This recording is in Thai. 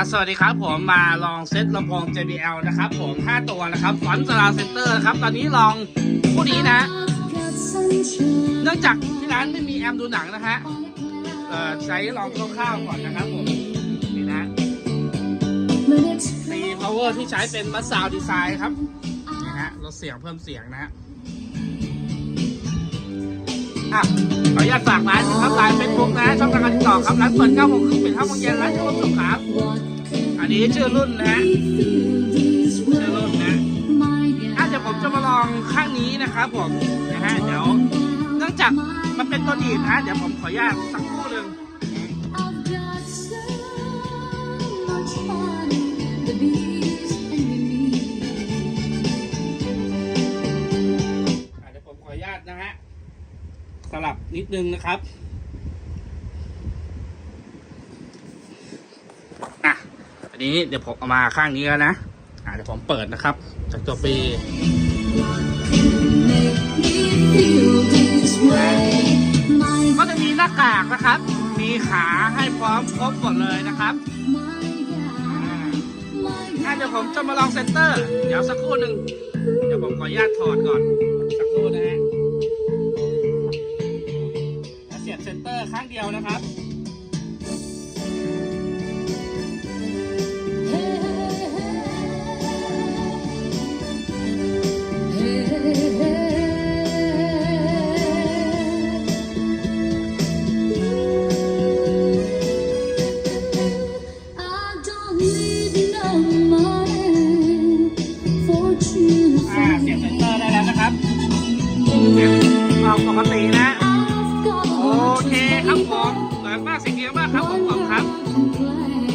่ะสวัสดีครับผมมาลองเซ็ตลำโพง JBL นะครับผม 5 ตัวนะครับฟอนต์สลาเซนเตอร์นะครับ ตอนนี้ลองคู่นี้นะ เนื่องจากที่ร้านไม่มีแอมป์ดูหนังนะฮะเอ่อใช้ลองคร่าวๆก่อนนะครับผม นี่นะตี power ที่ใช้เป็นมัสซาวดีไซน์ครับนะฮะลดเสียงเพิ่มเสียงนะฮะอะขออนุญาตฝากร้านนะครับร้านเฟซบุ๊กนะช่องทางการติดต่อครับร้านเปิด9โมงครึ่งปิด5โมงเย็นร้านชื่อว่าสุขครับ นนี้ชื่อรุ่นนะฮะชื่อรุ่นนะอะเดี๋ยวผมจะมาลองข้างนี้นะครับผมนะฮะเดี๋ยวเนื่องจากมันเป็นตัวดีดนะเดี๋ยวผมขออนุญาตสักครู่หนึ่งอะเดี๋ยวผมขออนุญาตนะฮะสลับนิดนึงนะครับอะอั นี้เดี๋ยวผมเอามาข้างนี้แล้วนะอะเดี๋ยวผมเปิดนะครับ จากตัวปีก็จะมีหน้ากากนะครับ มีขาให้พร้อมครบหมดเลยนะครับอ่าเดี๋ยวผมจะมาลองเซนเตอร์ เดี๋ยวสักครู่หนึ่งเดี๋ยวผมขออนุญาตถอดก่อน สักครู่นะฮะเสียบเซนเตอร์ข้างเดียวนะครับ เราปกตินะ โอเคครับผมสวยมากสิ่งดีมากครับผมขอบคุณครับ